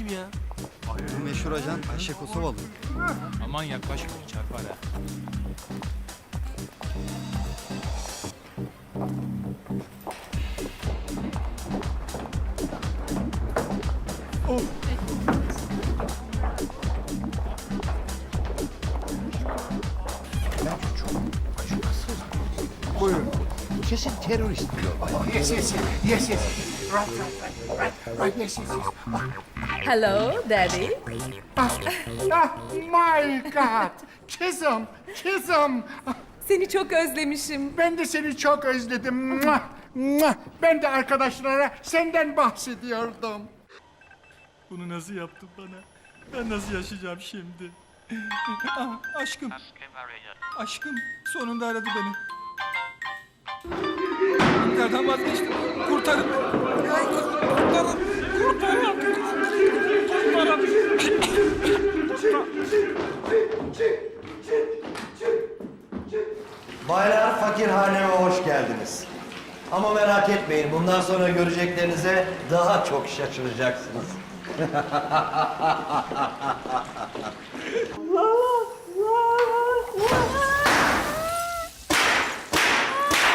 kim ya? Bu meşhur ajan Ayşe Kosovalı. Aman yaklaşma çarpar ha. Buyurun. Kesin terörist diyor. Yes, yes, yes, yes. Right, right, right, right, right, yes, yes, yes. Hello, Daddy. Ah, ah, my God. Kızım, kızım. Seni çok özlemişim. Ben de seni çok özledim. Mua, mua. Ben de arkadaşlara senden bahsediyordum. Bunu nasıl yaptın bana? Ben nasıl yaşayacağım şimdi? Ah, aşkım. Aşkım sonunda aradı beni. Kurtardan vazgeçtim. Kurtarın. Kurtarın. Kurtarın. Kurtarın. Baylar fakirhaneme hoş geldiniz. Ama merak etmeyin bundan sonra göreceklerinize daha çok şaşıracaksınız.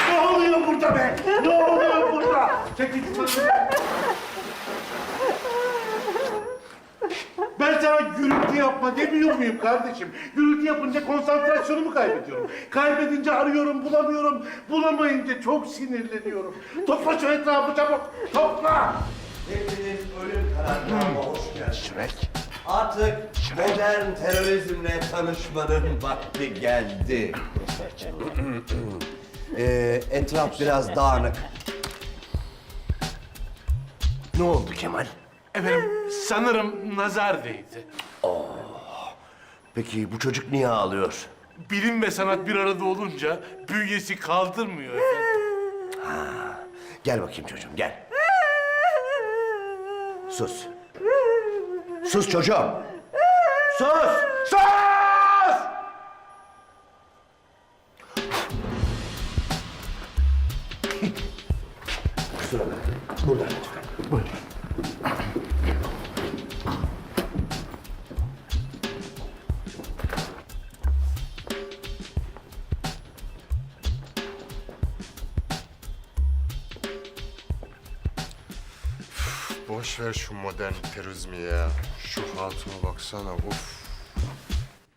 Ne oluyor burada be? Ne oluyor burada? Çekil Ben gürültü yapma demiyor muyum kardeşim? Gürültü yapınca konsantrasyonumu kaybediyorum. Kaybedince arıyorum, bulamıyorum. Bulamayınca çok sinirleniyorum. Topla şu etrafı çabuk. Topla! Hepiniz ölüm karargahıma hoş geldiniz. Artık modern terörizmle tanışmanın vakti geldi. ee, etraf biraz dağınık. Ne oldu Kemal? Efendim sanırım nazar değdi. Peki bu çocuk niye ağlıyor? Bilim ve sanat bir arada olunca bünyesi kaldırmıyor efendim. Gel bakayım çocuğum gel. Sus. Sus çocuğum. Sus. Boş ver şu modern terörizmi ya. Şu hatuna baksana of.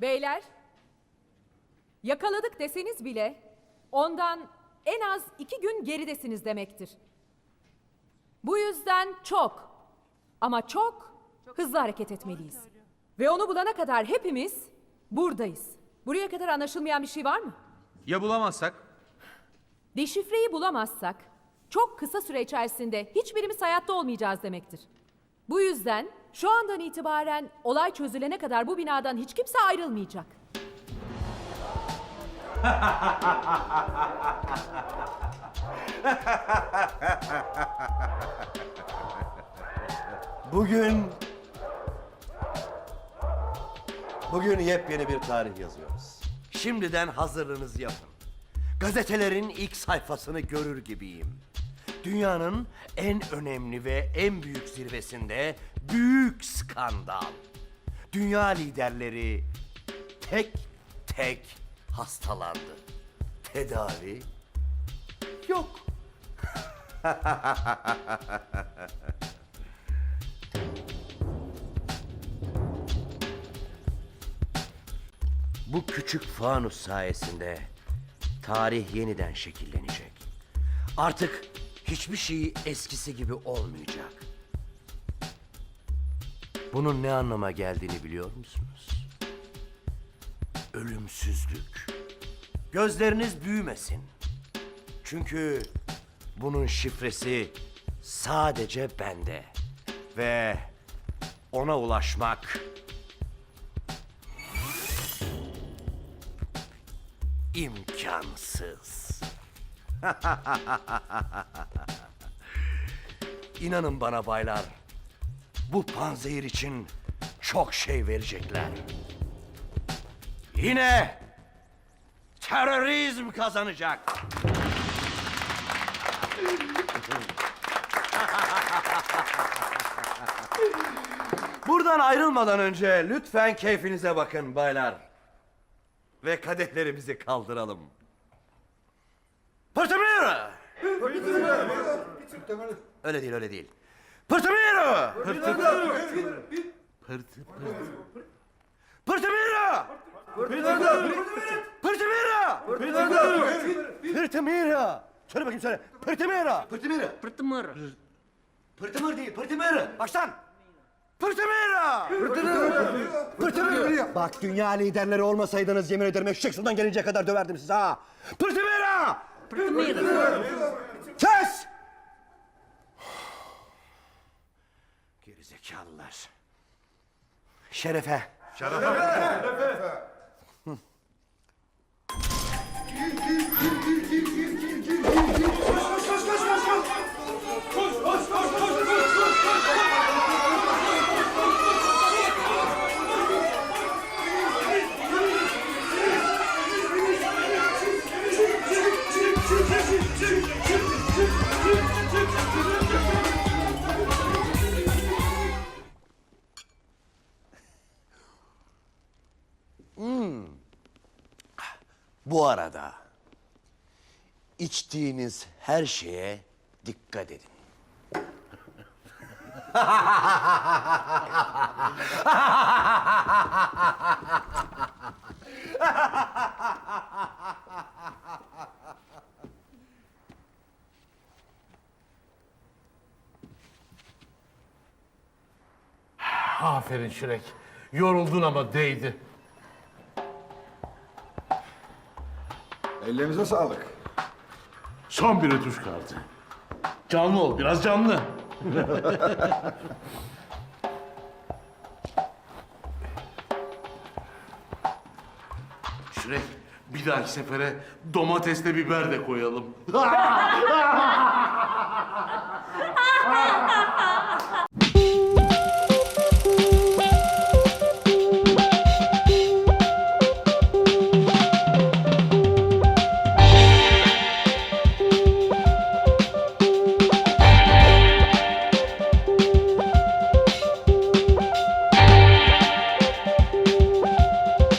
Beyler, yakaladık deseniz bile ondan en az iki gün geridesiniz demektir. Bu yüzden çok ama çok hızlı hareket etmeliyiz. Ve onu bulana kadar hepimiz buradayız. Buraya kadar anlaşılmayan bir şey var mı? Ya bulamazsak? Deşifreyi bulamazsak çok kısa süre içerisinde hiçbirimiz hayatta olmayacağız demektir. Bu yüzden şu andan itibaren olay çözülene kadar bu binadan hiç kimse ayrılmayacak. Bugün... Bugün yepyeni bir tarih yazıyoruz. Şimdiden hazırlığınızı yapın. Gazetelerin ilk sayfasını görür gibiyim. Dünyanın en önemli ve en büyük zirvesinde büyük skandal. Dünya liderleri tek tek hastalandı. Tedavi yok. Bu küçük fanus sayesinde tarih yeniden şekillenecek. Artık hiçbir şey eskisi gibi olmayacak. Bunun ne anlama geldiğini biliyor musunuz? Ölümsüzlük. Gözleriniz büyümesin. Çünkü bunun şifresi sadece bende. Ve ona ulaşmak imkansız. İnanın bana baylar, bu panzehir için çok şey verecekler. Yine terörizm kazanacak. Buradan ayrılmadan önce lütfen keyfinize bakın baylar. Ve kadehlerimizi kaldıralım. Öyle değil, öyle değil. Portamira! Portamira! Portamira! Portamira! Söyle bakayım söyle. Portamira! Portamira! Pırtımır. Pırtımır değil, pırtımır. Baştan. Pırtımır. Pırtımır. Bak dünya liderleri olmasaydınız yemin ederim eşek sudan gelinceye kadar döverdim sizi ha. Pırtımır. Kes! Gerizekalılar. Şerefe. Bu arada içtiğiniz her şeye dikkat edin. Aferin Şirek. Yoruldun ama değdi. Ellerinize sağlık. Son bir ötüş kaldı. Canlı ol, biraz canlı. Şirek, bir dahaki sefere domatesle biber de koyalım.